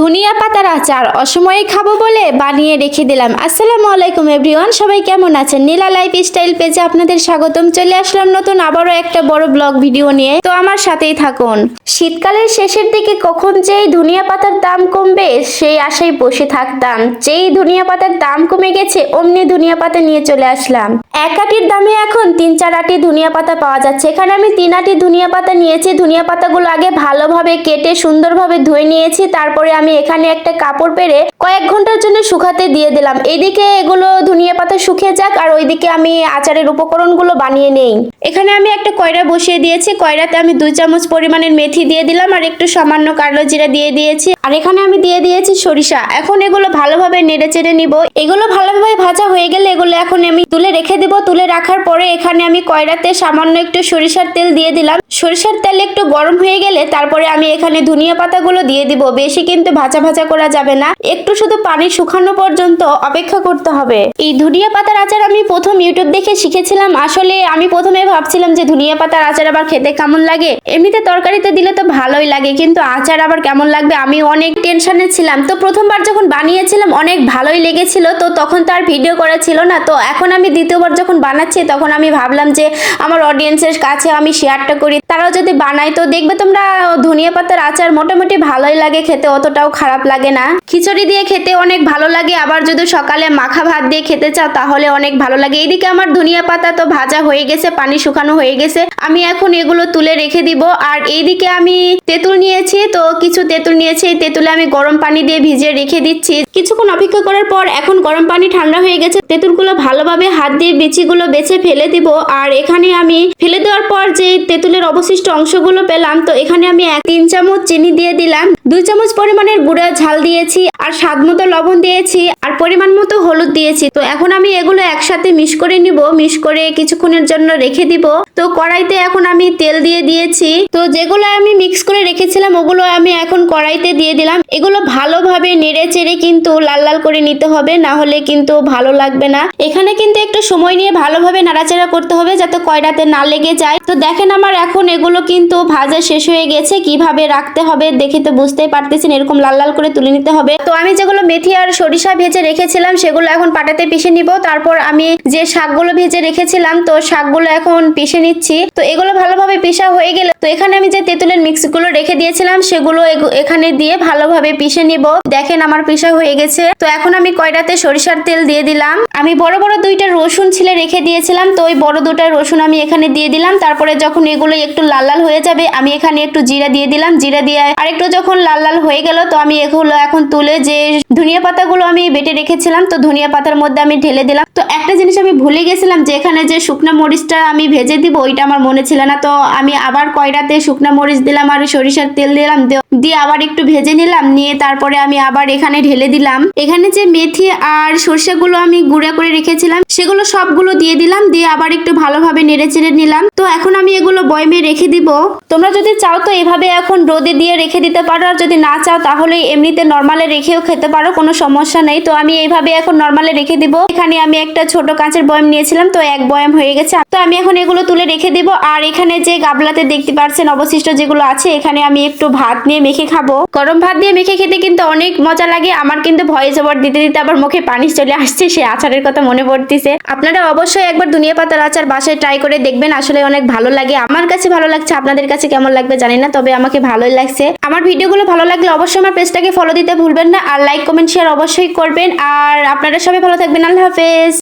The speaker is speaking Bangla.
ধনিয়া পাতার আচার অসময়ে খাব বলে বানিয়ে রেখে দিলাম। আসসালামু আলাইকুম এভরিওয়ান সবাই কেমন আছেন? নীলা লাইফ স্টাইল পেজে আপনাদের স্বাগতম। চলে আসলাম নতুন আবারও একটা বড় ব্লগ ভিডিও নিয়ে। তো আমার সাথেই থাকুন। শীতকালের শেষের দিকে কখন যেই ধনিয়া পাতার দাম কমবে, সেই আশায় বসে থাকতাম। যেই ধনিয়া পাতার দাম কমে গেছে, অমনি ধনিয়া পাতা নিয়ে চলে আসলাম। এক আটির দামে এখন তিন চার আটি ধনিয়া পাতা পাওয়া যাচ্ছে। এখানে আমি তিন আটি ধনিয়া পাতা নিয়েছি। ধনিয়া পাতাগুলো আগে ভালোভাবে কেটে সুন্দরভাবে ধুয়ে নিয়েছি। তারপরে আমি এখানে একটা কাপড় পেরে কয়েক ঘণ্টার জন্য শুকাতে দিয়ে দিলাম। এইদিকে এগুলো ধনিয়া পাতা শুকিয়ে যাক আর ওইদিকে আমি আচারের উপকরণগুলো বানিয়ে নেই। এখানে আমি একটা কয়রা বসিয়ে দিয়েছি। কয়রাতে আমি দুই চামচ পরিমাণের মেথি দিয়ে দিলাম আর একটু সামান্য কালো জিরা দিয়ে দিয়েছি। আর এখানে আমি দিয়ে দিয়েছি সরিষা। এখন এগুলো ভালোভাবে নেড়ে চেড়ে নিব। এগুলো ভালোভাবে ভাজা হয়ে গেলে এগুলো এখন আমি তুলে রেখে দেব। তুলে রাখার পরে এখানে আমি কয়রাতে সামান্য একটু সরিষার তেল দিয়ে দিলাম। সরিষার তেল একটু গরম হয়ে গেলে তারপরে আমি এখানে ধনিয়া পাতাগুলো দিয়ে দিব। বেশি কিন্তু ভাজা ভাজা করা যাবে না। একটু শুধু পানি শুকানো পর্যন্ত অপেক্ষা করতে হবে। এই ধনিয়া পাতার আচার আমি প্রথম ইউটিউব দেখে শিখেছিলাম। আসলে আমি প্রথমে ভাবছিলাম যে ধনিয়া পাতার আচার আবার খেতে কেমন লাগে। এমনিতে তরকারিতে দিলে তো ভালোই লাগে, কিন্তু আচার আবার কেমন লাগবে আমি অনেক টেনশনে ছিলাম। তো প্রথমবার যখন বানিয়েছিলাম, অনেক ভালোই লেগেছিল। তো তখন তো আর ভিডিও করা ছিল না। তো এখন আমি দ্বিতীয়বার যখন বানাচ্ছি, তখন আমি ভাবলাম যে আমার অডিয়েন্সের কাছে আমি শেয়ারটা করি। তারাও যদি বানায়, তো দেখবে তোমরা ধনিয়া পাতার আচার মোটামুটি ভালোই লাগে খেতে অতটাও খারাপ লাগে না। খিচুড়ি দিয়ে খেতে অনেক ভালো লাগে, আবার যদি সকালে মাখা ভাত দিয়ে খেতে চাও তাহলে অনেক ভালো লাগে। এইদিকে আমার ধনিয়া পাতা তো ভাজা হয়ে গেছে, পানি শুকানো হয়ে গেছে। আমি এখন এগুলো তুলে রেখে দিব। আর এইদিকে আমি তেঁতুল নিয়েছি, তো কিছু তেঁতুল নিয়েছি। তেঁতুলে আমি গরম পানি দিয়ে ভিজিয়ে রেখে দিচ্ছি। কিছুক্ষণ অপেক্ষা করার পর এখন গরম পানি ঠান্ডা হয়ে গেছে। তেঁতুলগুলো ভালোভাবে হাত দিয়ে বিচিগুলো বেছে ফেলে দিব। আর এখানে আমি ফেলে দেওয়ার পর যে তেঁতুলের অবশিষ্ট অংশগুলো পেলাম, তো এখানে আমি তিন চামচ চিনি দিয়ে দিলাম। দুই চামচ পরিমাণের গুঁড়া ঝাল দিয়েছি আর স্বাদ মতো লবণ দিয়েছি। আর পরিমাণ মতো হলুদ দিয়েছি। তো এখন আমি এগুলো একসাথে মিশ করে নিব। মিশ করে কিছুক্ষণের জন্য রেখে দিব। তো কড়াইতে এখন আমি তেল দিয়ে দিয়েছি। তো যেগুলো আমি মিক্স করে রেখেছিলাম, ওগুলো আমি এখন কড়াইতে দিয়ে দিলাম। এগুলো ভালোভাবে নেড়ে চেড়ে কিন্তু লাল লাল করে নিতে হবে, না হলে কিন্তু ভালো লাগবে না। এখানে কিন্তু একটু সময় নিয়ে ভালোভাবে নাড়াচাড়া করতে হবে যাতে কয়রাতে না লেগে যায়। তো দেখেন আমার এখন এগুলো কিন্তু ভাজা শেষ হয়ে গেছে। কীভাবে রাখতে হবে দেখে তো বুঝতেই পারতেছেন, এরকম লাল লাল করে তুলে নিতে হবে। তো আমি যেগুলো মেথি আর সরিষা ভেজে রেখেছিলাম, সেগুলো এখন পাটাতে পিষে নিব। তারপর আমি যে শাকগুলো ভেজে রেখেছিলাম, তো শাকগুলো এখন পিষে নিচ্ছি। তো এগুলো ভালোভাবে পিষা হয়ে গেলে, তো এখানে আমি যে তেঁতুলের মিক্সগুলো রেখে দিয়েছিলাম, সেগুলো এখানে দিয়ে ভালোভাবে পিষে নিব। দেখেন আমার পিষা হয়ে গেছে। তো এখন আমি কয়টাতে সরিষার তেল দিয়ে দিলাম। আমি বড় বড় দুইটা রসুন ছিলে রেখে দিয়েছিলাম, তো ওই বড় দুটা রসুন আমি এখানে দিয়ে দিলাম। তারপরে যখন এগুলো একটু লাল লাল হয়ে যাবে, আমি এখানে একটু জিরা দিয়ে দিলাম। জিরা দিয়ে আর একটু যখন লাল লাল হয়ে গেল, তো আমি এগুলো এখন তুলে যে ধনিয়া পাতাগুলো আমি বেটে রেখেছিলাম, তো ধনিয়া পাতার মধ্যে আমি ঢেলে দিলাম। তো একটা জিনিস আমি ভুলে গেছিলাম, যে এখানে যে শুকনা মরিচটা আমি ভেজে দিব, ওইটা আমার মনে ছিল না। তো আমি আবার কয়রাতে শুকনা মরিচ দিলাম আর সরিষার তেল দিলাম দিয়ে আবার একটু ভেজে নিলাম, নিয়ে তারপরে আমি আবার এখানে ঢেলে দিলাম। এখানে যে মেথি আর সর্ষেগুলো আমি গুঁড়া করে রেখেছিলাম, সেগুলো সবগুলো দিয়ে দিলাম, দিয়ে আবার একটু ভালোভাবে নেড়ে চেড়ে নিলাম। তো এখন আমি এগুলো বয়মে রেখে দিব। তোমরা যদি চাও তো এভাবে এখন রোদে দিয়ে রেখে দিতে পারো, আর যদি না চাও তাহলে এমনিতে নর্মালে রেখেও খেতে পারো, কোনো সমস্যা নেই। তো আমি এইভাবে এখন নর্মালে রেখে দিব। এখানে আমি একটা ছোট কাঁচের বয়ম নিয়েছিলাম, তো এক বয়ম হয়ে গেছে। তো আমি এখন এগুলো তুলে রেখে দিব। আর এখানে যে গাবলাতে দেখতে পাচ্ছেন অবশিষ্ট যেগুলো আছে, এখানে আমি একটু ভাত নিয়ে মেখে খাব। গরম ভাত দিয়ে মেখে খেতে কিন্তু অনেক মজা লাগে। আমার কিন্তু ভয়েস ওভার দিতে দিতে আবার মুখে পানি চলে আসছে, সে আচারের কথা মনে পড়তেছে। আপনারা অবশ্যই একবার দুনিয়া পাতার আচার বাসায় ট্রাই করে দেখবেন, আসলে অনেক ভালো লাগে। আমার কাছে ভালো লাগছে, আপনাদের কাছে কেমন লাগবে জানি না, তবে আমাকে ভালোই লাগছে। আমার ভিডিওগুলো ভালো লাগলে অবশ্যই আমার পেজটাকে ফলো দিতে ভুলবেন না, আর লাইক কমেন্ট শেয়ার অবশ্যই করবেন। আর আপনারা সবাই ভালো থাকবেন, আল্লাহ হাফেজ।